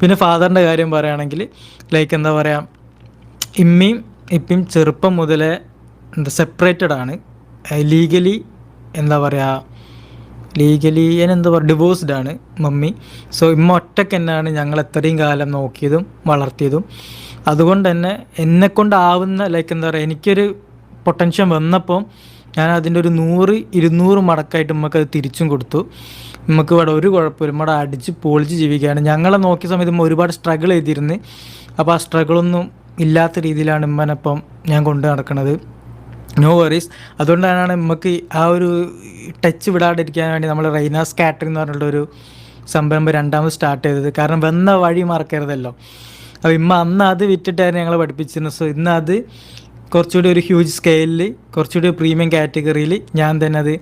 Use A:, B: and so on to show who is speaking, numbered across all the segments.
A: പിന്നെ ഫാദറിന്റെ കാര്യം പറയുകയാണെങ്കിൽ ലൈക്ക് എന്താ പറയുക ഇമ്മയും ഇപ്പം ചെറുപ്പം മുതലേ എന്താ സെപ്പറേറ്റഡ് ആണ്. ലീഗലി എന്താ പറയുക ലീഗലി എന്താ പറയുക ഡിവോഴ്സ്ഡ് ആണ് മമ്മി. സോ ഇമ്മ ഒറ്റയ്ക്ക് തന്നെയാണ് ഞങ്ങൾ എത്രയും കാലം നോക്കിയതും വളർത്തിയതും. അതുകൊണ്ട് തന്നെ എന്നെക്കൊണ്ടാവുന്ന ലൈക്ക് എന്താ പറയുക എനിക്കൊരു പൊട്ടൻഷ്യൽ വന്നപ്പോൾ ഞാൻ അതിന്റെ ഒരു നൂറ് ഇരുന്നൂറ് മടക്കായിട്ട് നമുക്ക് അത് തിരിച്ചും കൊടുത്തു. നമുക്ക് ഇവിടെ ഒരു കുഴപ്പമില്ല. നമ്മുടെ അടിച്ച് പൊളിച്ച് ജീവിക്കുകയാണ്. ഞങ്ങളെ നോക്കിയ സമയത്ത് ഒരുപാട് സ്ട്രഗിൾ ചെയ്തിരുന്ന്. അപ്പോൾ ആ സ്ട്രഗിളൊന്നും ഇല്ലാത്ത രീതിയിലാണ് ഇമ്മനപ്പം ഞാൻ കൊണ്ടു നടക്കുന്നത് നോ വറീസ് അതുകൊണ്ടാണ് നമുക്ക് ആ ഒരു ടച്ച് വിടാണ്ടിരിക്കാൻ വേണ്ടി നമ്മൾ റൈനാസ് കാറ്ററിംഗ് എന്ന് പറഞ്ഞിട്ടൊരു സംരംഭം രണ്ടാമത് സ്റ്റാർട്ട് ചെയ്തത്. കാരണം വന്ന വഴി മറക്കരുതല്ലോ. അപ്പോൾ ഇമ്മ അന്ന് അത് വിറ്റിട്ടായിരുന്നു ഞങ്ങളെ പഠിപ്പിച്ചിരുന്നത്. സോ ഇന്ന് അത് കുറച്ചുകൂടി ഒരു ഹ്യൂജ് സ്കെയിലിൽ കുറച്ചുകൂടി പ്രീമിയം കാറ്റഗറിയിൽ ഞാൻ തന്നെ അത്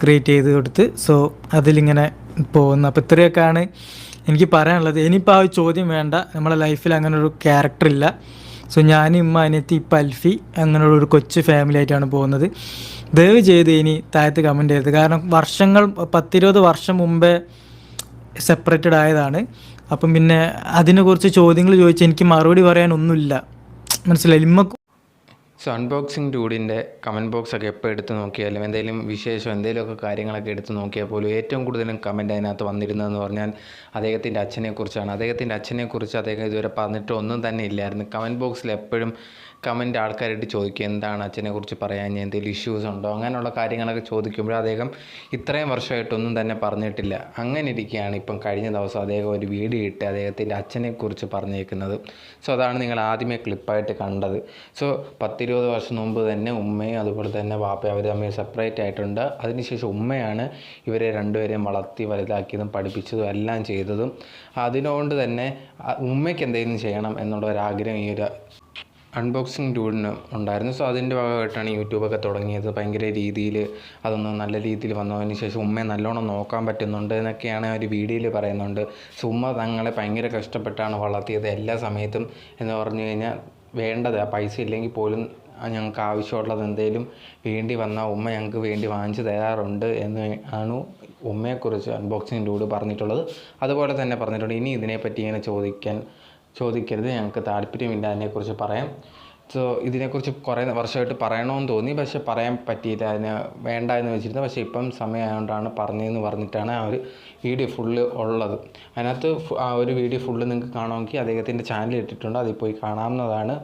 A: ക്രിയേറ്റ് ചെയ്ത് കൊടുത്ത് സോ അതിലിങ്ങനെ പോകുന്നു. അപ്പോൾ ഇത്രയൊക്കെയാണ് എനിക്ക് പറയാനുള്ളത്. ഇനിയിപ്പോൾ ആ ഒരു ചോദ്യം വേണ്ട. നമ്മളെ ലൈഫിൽ അങ്ങനെ ഒരു ക്യാരക്ടർ ഇല്ല. സോ ഞാനും ഇമ്മ അനിയത്തി ഇപ്പം അൽഫി അങ്ങനെയുള്ള ഒരു കൊച്ചു ഫാമിലി ആയിട്ടാണ് പോകുന്നത്. ദയവ് ചെയ്ത് ഇനി താഴത്ത് കമന്റ് ചെയ്തത് കാരണം വർഷങ്ങൾ പത്തിരുപത് വർഷം മുമ്പേ സെപ്പറേറ്റഡ് ആയതാണ്. അപ്പം പിന്നെ അതിനെക്കുറിച്ച് ചോദ്യങ്ങൾ ചോദിച്ചാൽ എനിക്ക് മറുപടി പറയാനൊന്നുമില്ല മനസ്സിലായി? ഇമ്മ
B: സോ അൺബോക്സിങ് ഡൂഡിന്റെ കമന്റ് ബോക്സൊക്കെ എപ്പോൾ എടുത്ത് നോക്കിയാലും എന്തെങ്കിലും വിശേഷം എന്തെങ്കിലുമൊക്കെ കാര്യങ്ങളൊക്കെ എടുത്ത് നോക്കിയാൽ പോലും ഏറ്റവും കൂടുതലും കമന്റ് അതിനകത്ത് വന്നിരുന്നതെന്ന് പറഞ്ഞാൽ അദ്ദേഹത്തിന്റെ അച്ഛനെക്കുറിച്ചാണ്. അദ്ദേഹത്തിന്റെ അച്ഛനെക്കുറിച്ച് അദ്ദേഹം ഇതുവരെ പറഞ്ഞിട്ട് ഒന്നും തന്നെ ഇല്ലായിരുന്നു. കമന്റ് ബോക്സിൽ എപ്പോഴും കമന്റ് ആൾക്കാരായിട്ട് ചോദിക്കും എന്താണ് അച്ഛനെക്കുറിച്ച് പറയാൻ? എന്തെങ്കിലും ഇഷ്യൂസ് ഉണ്ടോ? അങ്ങനെയുള്ള കാര്യങ്ങളൊക്കെ ചോദിക്കുമ്പോൾ അദ്ദേഹം ഇത്രയും വർഷമായിട്ടൊന്നും തന്നെ പറഞ്ഞിട്ടില്ല. അങ്ങനെ ഇരിക്കുകയാണ് ഇപ്പം കഴിഞ്ഞ ദിവസം അദ്ദേഹം ഒരു വീഡിയോ ഇട്ട് അദ്ദേഹത്തിന്റെ അച്ഛനെക്കുറിച്ച് പറഞ്ഞേക്കുന്നത്. സോ അതാണ് നിങ്ങൾ ആദ്യമേ ക്ലിപ്പായിട്ട് കണ്ടത്. സോ പത്തിരുപത് വർഷം മുമ്പ് തന്നെ ഉമ്മയും അതുപോലെ തന്നെ വാപ്പയും അവർ തമ്മിൽ സെപ്പറേറ്റ് ആയിട്ടുണ്ട്. അതിനുശേഷം ഉമ്മയാണ് ഇവരെ രണ്ടുപേരെയും വളർത്തി വലുതാക്കിയതും പഠിപ്പിച്ചതും എല്ലാം ചെയ്തതും. അതിനോണ്ട് തന്നെ ഉമ്മയ്ക്ക് എന്തെങ്കിലും ചെയ്യണം എന്നുള്ള ആഗ്രഹം ഈ ഒരു അൺബോക്സിങ് ടൂളിന് ഉണ്ടായിരുന്നു. സോ അതിന്റെ ഭാഗമായിട്ടാണ് യൂട്യൂബൊക്കെ തുടങ്ങിയത്. ഭയങ്കര രീതിയിൽ അതൊന്ന് നല്ല രീതിയിൽ വന്നതിന് ശേഷം ഉമ്മയെ നല്ലോണം നോക്കാൻ പറ്റുന്നുണ്ട് എന്നൊക്കെയാണ് ഒരു വീഡിയോയിൽ പറയുന്നുണ്ട്. സോ ഉമ്മ തങ്ങളെ ഭയങ്കര കഷ്ടപ്പെട്ടാണ് വളർത്തിയത് എല്ലാ സമയത്തും എന്ന് പറഞ്ഞു കഴിഞ്ഞാൽ വേണ്ടത് പൈസ ഇല്ലെങ്കിൽ പോലും ഞങ്ങൾക്ക് ആവശ്യമുള്ളത് എന്തെങ്കിലും വേണ്ടി വന്നാൽ ഉമ്മ ഞങ്ങൾക്ക് വേണ്ടി വാങ്ങിച്ചു തരാറുണ്ട് എന്ന് ആണ് ഉമ്മയെക്കുറിച്ച് അൺബോക്സിങ്ങിലൂടെ പറഞ്ഞിട്ടുള്ളത്. അതുപോലെ തന്നെ പറഞ്ഞിട്ടുണ്ട് ഇനി ഇതിനെപ്പറ്റി ഇങ്ങനെ ചോദിക്കാൻ ചോദിക്കരുത് ഞങ്ങൾക്ക് താല്പര്യമില്ല അതിനെക്കുറിച്ച് പറയാം. സോ ഇതിനെക്കുറിച്ച് കുറേ വർഷമായിട്ട് പറയണമെന്ന് തോന്നി. പക്ഷെ പറയാൻ പറ്റിയില്ല. അതിന് വേണ്ട എന്ന് വെച്ചിരുന്നു. പക്ഷേ ഇപ്പം സമയമായതുകൊണ്ടാണ് പറഞ്ഞതെന്ന് പറഞ്ഞിട്ടാണ് ആ ഒരു വീഡിയോ ഫുള്ള് ഉള്ളത്. അതിനകത്ത് ആ ഒരു വീഡിയോ ഫുള്ള് നിങ്ങൾക്ക് കാണുമെങ്കിൽ അദ്ദേഹത്തിന്റെ ചാനൽ ഇട്ടിട്ടുണ്ട്. അതിൽ പോയി കാണാവുന്നതാണ്.